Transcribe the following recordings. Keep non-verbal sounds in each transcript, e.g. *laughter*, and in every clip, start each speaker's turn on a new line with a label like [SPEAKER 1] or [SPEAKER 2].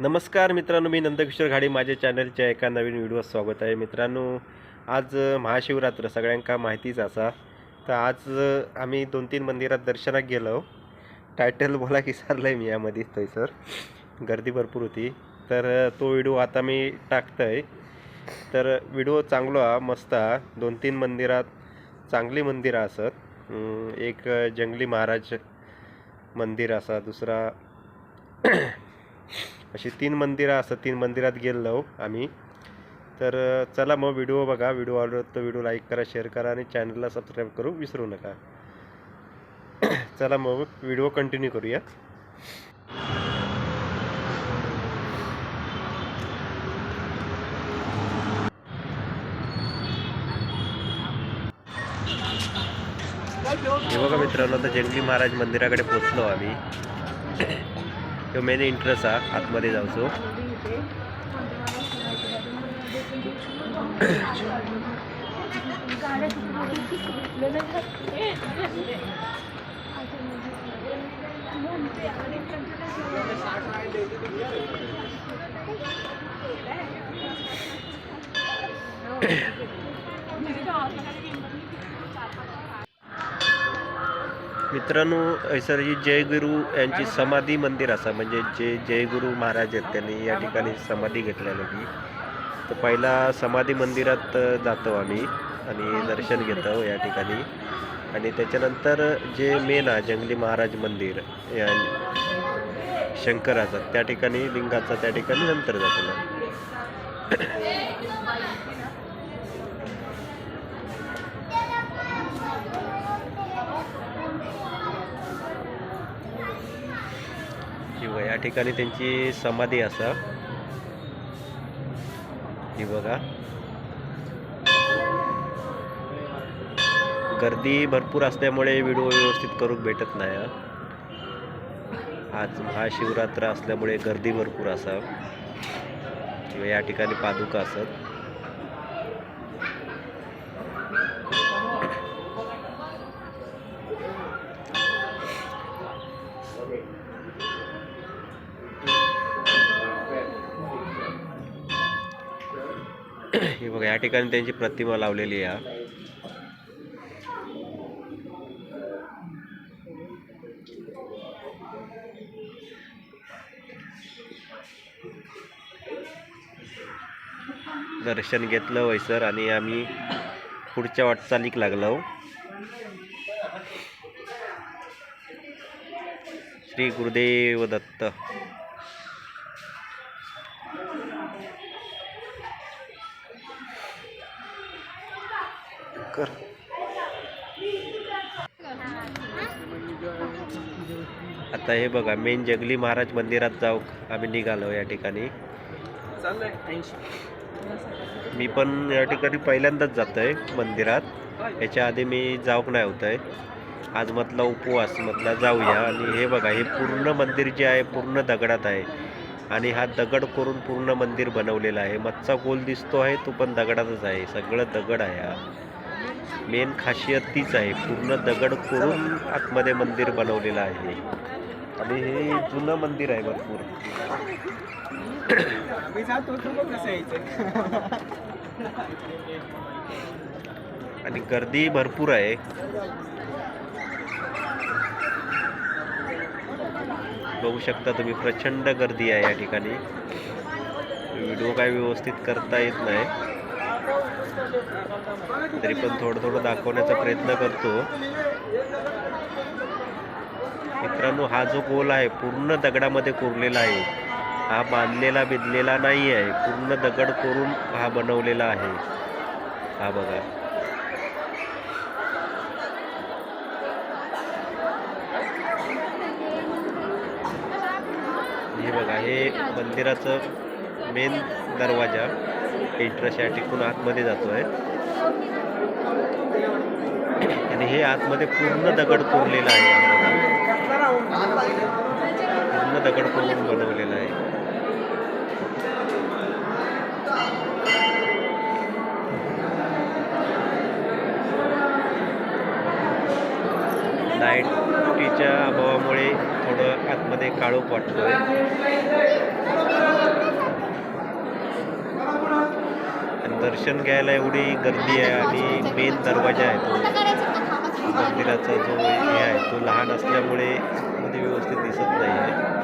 [SPEAKER 1] नमस्कार मित्रांनो मी नंदकिशोर घाडी. माझ्या चॅनलच्या एका नवीन व्हिडिओत स्वागत आहे. मित्रांनो आज महाशिवरात्र सगळ्यांका माहितीच असा. तर आज आम्ही दोन तीन मंदिरात दर्शनाक गेलो. टायटल बोला विसरलं आहे मी यामध्ये थंयसर गर्दी भरपूर होती. तर तो व्हिडिओ आता मी टाकतंय. तर व्हिडिओ चांगलो हा मस्त हा. दोन तीन मंदिरात चांगली मंदिरं असत एक जंगली महाराज मंदिर असा दुसरा *clears throat* अशी तीन मंदिरं असतात तीन मंदिरात गेलो आम्ही. तर चला मग व्हिडिओ बघा. व्हिडिओ आवडत तर व्हिडिओ लाईक करा शेअर करा आणि चॅनलला सबस्क्राईब करू विसरू नका. *clears throat* चला मग व्हिडिओ कंटिन्यू करूया. हे बघा मित्रांनो आता जंगली महाराज मंदिराकडे पोचलो आम्ही तो मेन इंटरेस्ट हा आतमध्ये जाऊचो मित्रांनो हैसर जयगुरू यांची समाधी मंदिर असा म्हणजे जे जयगुरू महाराज आहेत त्यांनी या ठिकाणी समाधी घेतलेली होती तर पहिला समाधी मंदिरात जातो आम्ही आणि दर्शन घेतो या ठिकाणी. आणि त्याच्यानंतर जे मेन आहे जंगली महाराज मंदिर या शंकराचं त्या ठिकाणी लिंगाचं त्या ठिकाणी नंतर जातो. किंवा या ठिकाणी त्यांची समाधी असा. ही बघा. गर्दी भरपूर असल्यामुळे व्हिडिओ व्यवस्थित करून भेटत नाही आज महाशिवरात्र असल्यामुळे गर्दी भरपूर असा. किंवा या ठिकाणी पादुका असत. *coughs* हे बघा या ठिकाणी त्यांची प्रतिमा लावलेली आहे दर्शन घेतलं वैसर आणि आम्ही पुढच्या वाटचालीक लागलो. श्री गुरुदेव दत्त. कर. आता हे बघा मेन जंगली महाराज मंदिरात जाऊ आम्ही निघालो या ठिकाणी. मी पण या ठिकाणी पहिल्यांदाच जात आहे मंदिरात. याच्या आधी मी जाऊक नाही होत आहे आज म्हटलं उपवास म्हटलं जाऊया. आणि हे बघा हे पूर्ण मंदिर जे आहे पूर्ण दगडात आहे. आणि हा दगड करून पूर्ण मंदिर बनवलेला आहे. मच्छा गोल दिसतो आहे तो पण दगडातच आहे. सगळं दगड आहे हा. मेन खासियत तीच आहे. पूर्ण दगड करून आतमध्ये मंदिर बनवलेलं आहे. आणि हे जुनं मंदिर आहे भरपूर. आणि गर्दी भरपूर आहे. बघू शकता तुम्ही प्रचंड गर्दी आहे या ठिकाणी. व्हिडिओ काय व्यवस्थित करता येत नाही. तरी पण थोडं थोडं दाखवण्याचा प्रयत्न करतो. मित्रांनो हा जो गोल आहे पूर्ण दगडामध्ये कोरलेला आहे. हा बांधलेला बिदलेला नाही आहे पूर्ण दगड कोरून हा बनवलेला आहे. हा बघा. हे बघा हे मंदिराचं मेन दरवाजा. इंटरेस्ट या टिकून आतमध्ये जातो आहे आणि हे आतमध्ये पूर्ण दगड कोरलेलं आहे पूर्ण दगड कोरून बनवलेलं आहे. लाईटीच्या अभावामुळे थोडं आतमध्ये काळोख वाटतो आहे दर्शन घ्यायला एवढी गर्दी आहे आणि मेन दरवाजा आहे तो. मंदिराचा जो हे आहे तो लहान असल्यामुळे मध्ये व्यवस्थित दिसत नाही आहे.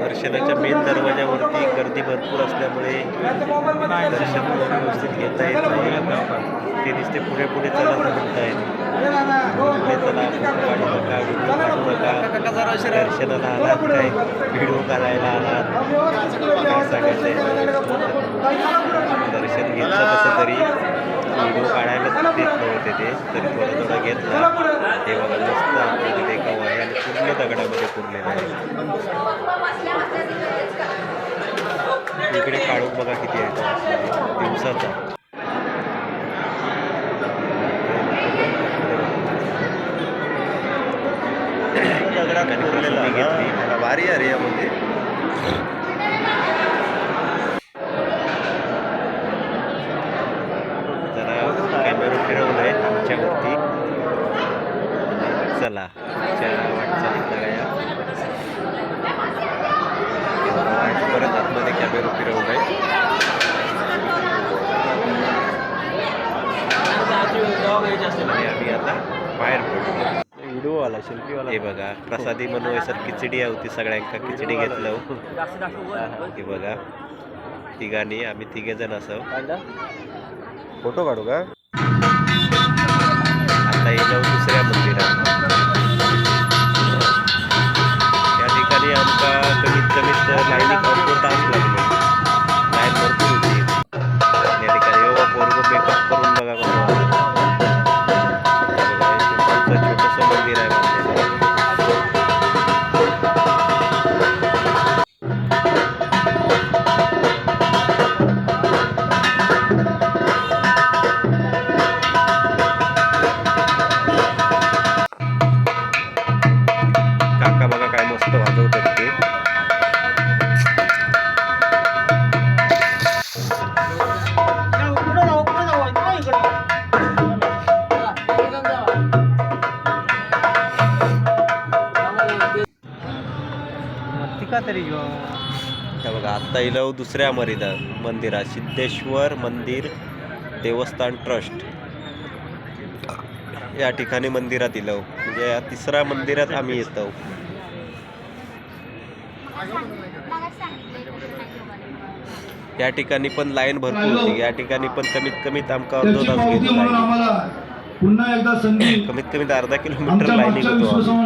[SPEAKER 1] दर्शनाच्या मेन दरवाजावरती गर्दी भरपूर असल्यामुळे दर्शन व्यवस्थित घेता येत नाही. ते नुसते पुढे पुढे चालत म्हणता येत व्हिडिओ काढू नका दर्शनाला आलात काय व्हिडिओ काढायला आलात? काय सांगायचंय दर्शन घेतलं कसं तरी. व्हिडिओ काढायला देत नव्हते ते तरी थोडा थोडा घेतला. हे बघा मस्त आतमध्ये एका वयाने पूर्ण दगडामध्ये पुरलेलं आहे. इकडे काढून बघा किती आहे दिवसाचा. पुरलेला घेतली
[SPEAKER 2] भारी आहे रे यामध्ये.
[SPEAKER 1] जरा कॅमेरा फिरवलाय आमच्यावरती. चला आमच्या वाटचालीत लागाया परत आतमध्ये कॅमेरा फिरवलाय आणि आम्ही आता बाहेर पडलो
[SPEAKER 2] व्हिडिओ आला सेल्फी
[SPEAKER 1] हे बघा प्रसादी म्हणून सर खिचडी होती सगळ्यांका खिचडी घेतलं हे. बघा तिघांनी आम्ही तिघे जण असो
[SPEAKER 2] फोटो काढू का?
[SPEAKER 1] आता येलो दुसऱ्या मंदिरात. या ठिकाणी आमका कमीत कमीत लाईनीक अर्धो तास लागलो.
[SPEAKER 2] तरी
[SPEAKER 1] त्या बघा आत्ता इलो दुसऱ्या मरिदा मंदिरात सिद्धेश्वर मंदिर देवस्थान ट्रस्ट. या ठिकाणी मंदिरात इलो म्हणजे या तिसऱ्या मंदिरात आम्ही येतो. या ठिकाणी पण लाईन भरपूर होती. या ठिकाणी पण कमीत कमीत आमका अर्धो तास
[SPEAKER 3] पावती
[SPEAKER 1] घेतो
[SPEAKER 3] म्हणून
[SPEAKER 1] लाईन.
[SPEAKER 3] आम्हाला पुन्हा एकदा संधी
[SPEAKER 1] कमीत कमीत अर्धा किलोमीटर
[SPEAKER 3] मागच्या
[SPEAKER 1] होतो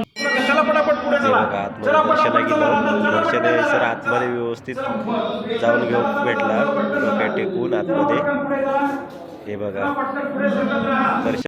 [SPEAKER 4] चला पटापट पुढे चला.
[SPEAKER 1] बघा आतमध्ये
[SPEAKER 4] चला
[SPEAKER 1] दर्शना
[SPEAKER 4] पटापट चला
[SPEAKER 1] गेलो. दर्शन सर आतमध्ये व्यवस्थित जाऊन घेऊन भेटला. डोक्यात टेकून आतमध्ये. हे बघा. दर्शन